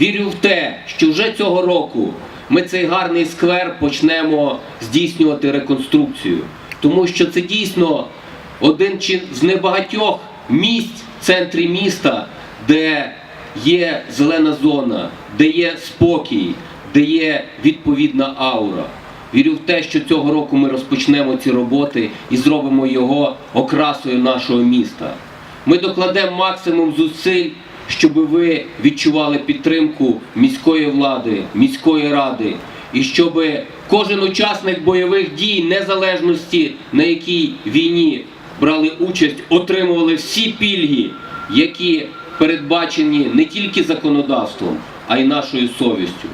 Вірю в те, що вже цього року ми цей гарний сквер почнемо здійснювати реконструкцію, тому що це дійсно один з небагатьох місць в центрі міста, де є зелена зона, де є спокій, де є відповідна аура. Вірю в те, що цього року ми розпочнемо ці роботи і зробимо його окрасою нашого міста. Ми докладемо максимум зусиль, щоб ви відчували підтримку міської влади, міської ради, і щоб кожен учасник бойових дій, незалежності на якій війні брали участь, отримували всі пільги, які передбачені не тільки законодавством, а й нашою совістю.